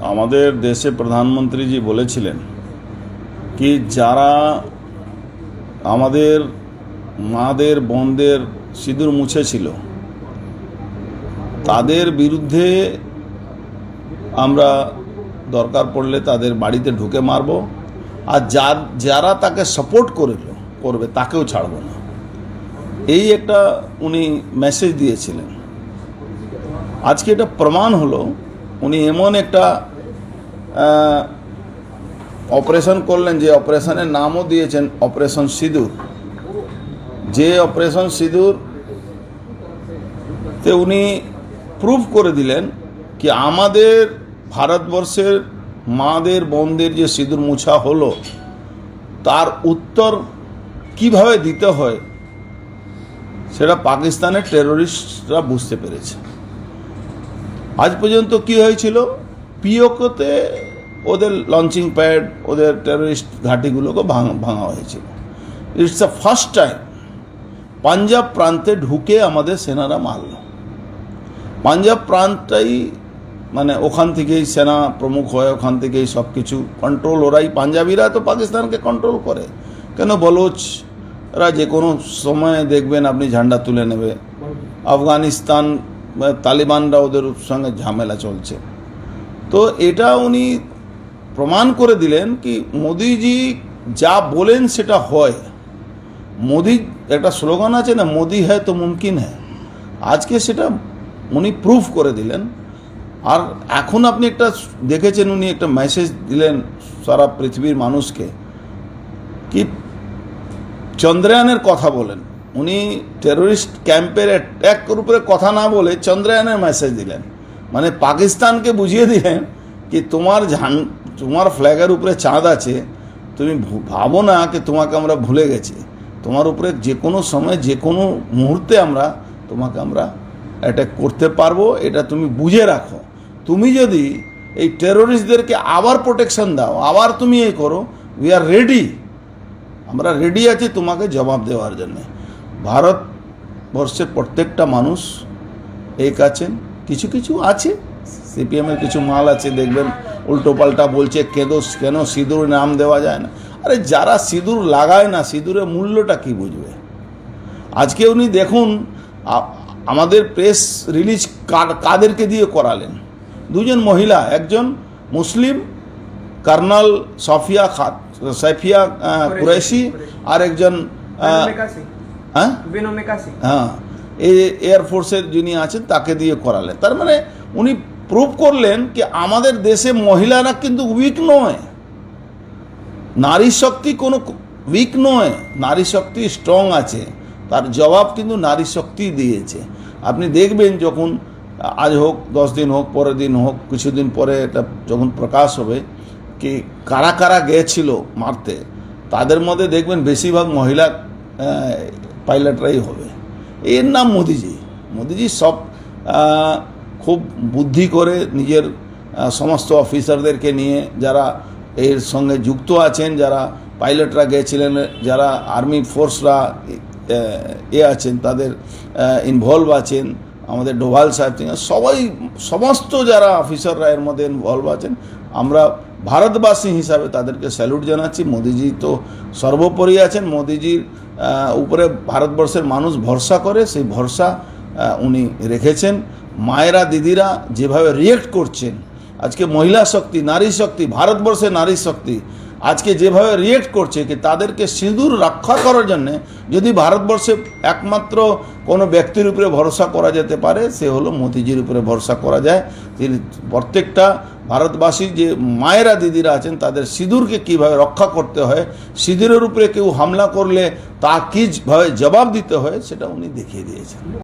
আমাদের দেশে প্রধানমন্ত্রীজি বলেছিলেন কি যারা আমাদের মাদের, বোনদের সিঁদুর মুছেছিল, তাদের বিরুদ্ধে আমরা দরকার পড়লে তাদের বাড়িতে ঢুকে মারব। আর যা, যারা তাকে সাপোর্ট করিল, করবে, তাকেও ছাড়ব না। এই একটা উনি মেসেজ দিয়েছিলেন। আজকে এটা প্রমাণ হলো, উনি এমন একটা অপারেশন করলেন, যে অপারেশনের নামও দিয়েছেন অপারেশন সিঁদুর। যে অপারেশন সিঁদুর তে উনি প্রুভ করে দিলেন কি আমাদের ভারতবর্ষের মাদের, বোনদের যে সিঁদুর মুছা হলো, তার উত্তর কীভাবে দিতে হয়, সেটা পাকিস্তানের টেরোরিস্টরা বুঝতে পেরেছে। আজ পর্যন্ত কি হয়েছিল? পিওকোতে ওদের লঞ্চিং প্যাড ওদের টেরোরিস্ট ঘাঁটিগুলোকে ভাঙা ভাঙা হয়েছিল। It's the first time Punjab প্রান্তে ঢুকে আমাদের সেনারা মারল। পাঞ্জাব প্রান্তটাই মানে ওখান থেকেই সেনা প্রমুখ হয় ওখান থেকেই সব কিছু কন্ট্রোল ওরাই পাঞ্জাবিরা তো পাকিস্তানকে কন্ট্রোল করে। কেন বলোচরা যে কোনো সময়ে দেখবেন আপনি ঝান্ডা তুলে নেবে। আফগানিস্তান তালিবানরা ওদের সঙ্গে ঝামেলা চলছে। তো এটা উনি প্রমাণ করে দিলেন কি মোদিজি যা বলেন সেটা হয়। মোদি একটা স্লোগান আছে না, মোদি হ্যায় তো মুমকিন হ্যাঁ আজকে সেটা উনি প্রুফ করে দিলেন। আর এখন আপনি একটা দেখেছেন উনি একটা মেসেজ দিলেন সারা পৃথিবীর মানুষকে কি চন্দ্রায়নের কথা বলেন। উনি টেরোরিস্ট ক্যাম্পের অ্যাট্যাকের উপরে কথা না বলে চন্দ্রায়নের মেসেজ দিলেন। মানে পাকিস্তানকে বুঝিয়ে দিলেন কি তোমার ঝান, তোমার ফ্ল্যাগের উপরে চাঁদ আছে, তুমি ভাবো না কি তোমাকে আমরা ভুলে গেছি। তোমার উপরে যে কোনো সময়, যে কোনো মুহূর্তে আমরা তোমাকে আমরা অ্যাটাক করতে পারব, এটা তুমি বুঝে রাখো। তুমি যদি এই টেরোরিস্টদেরকে আবার প্রোটেকশন দাও, আবার তুমি এই করো উই আর রেডি আমরা রেডি আছি তোমাকে জবাব দেওয়ার জন্য। ভারতবর্ষের প্রত্যেকটা মানুষ এক আছেন কিছু কিছু আছে। সিপিএমের কিছু মাল আছে দেখবেন উল্টো পাল্টা বলছে কেন কেন সিঁদুর নাম দেওয়া যায় না? আরে যারা সিঁদুর লাগায় না সিঁদুরের মূল্যটা কি বুঝবে? আজকে উনি দেখুন আমাদের প্রেস রিলিজ কাদেরকে দিয়ে করালেন? দুজন মহিলা একজন মুসলিম কর্নাল সফিয়া খাত সাইফিয়া আহ, কুরাইশি আর একজন হ্যাঁ। হ্যাঁ। এয়ারফোর্সের যিনি আছেন, তাকে দিয়ে করালেন। তার মানে উনি প্রুভ করলেন কি আমাদের দেশে মহিলারা কিন্তু উইক নয়। নারী শক্তি কোনো উইক নয়। নারী শক্তি স্ট্রং আছে। তার জবাব কিন্তু নারী শক্তি দিয়েছে। আপনি দেখবেন যখন আজ হোক, দশ দিন হোক, পরের দিন হোক, কিছুদিন পরে এটা যখন প্রকাশ হবে কি কারা কারা গিয়েছিল মারতে, তাদের মধ্যে দেখবেন বেশিরভাগ মহিলা পাইলটরাই হবে। এর নাম মোদিজি। মোদিজি সব খুব বুদ্ধি করে নিজের সমস্ত অফিসারদেরকে নিয়ে যারা এর সঙ্গে যুক্ত আছেন, যারা পাইলটরা গিয়েছিলেন যারা আর্মি ফোর্সরা এ আছেন, তাদের ইনভলভ আছেন, আমাদের ডোভাল সাহেব সবাই, সমস্ত যারা অফিসাররা এর মধ্যে ইনভলভ আছেন, আমরা ভারতবাসী হিসাবে তাদেরকে স্যালুট জানাচ্ছি। মোদিজি তো সর্বোপরি আছেন। মোদিজির উপরে ভারতবর্ষের মানুষ ভরসা করে, সেই ভরসা উনি রেখেছেন। মায়েরা, দিদিরা যেভাবে রিয়েক্ট করছেন, আজকে মহিলা শক্তি, নারী শক্তি ভারতবর্ষের নারী শক্তি আজকে যেভাবে রিয়েক্ট করছে কি তাদেরকে সিঁদুর রক্ষা করার জন্য যদি ভারতবর্ষে একমাত্র কোনো ব্যক্তির উপরে ভরসা করা যেতে পারে, সে হলো মোদিজির উপরে ভরসা করা যায়। তিনি প্রত্যেকটা ভারতবাসী যে মায়েরা দিদিরা আছেন, তাদের সিঁদুরকে কীভাবে রক্ষা করতে হয়, সিঁদুরের উপরে কেউ হামলা করলে তা কীভাবে জবাব দিতে হয়, সেটা উনি দেখিয়ে দিয়েছেন।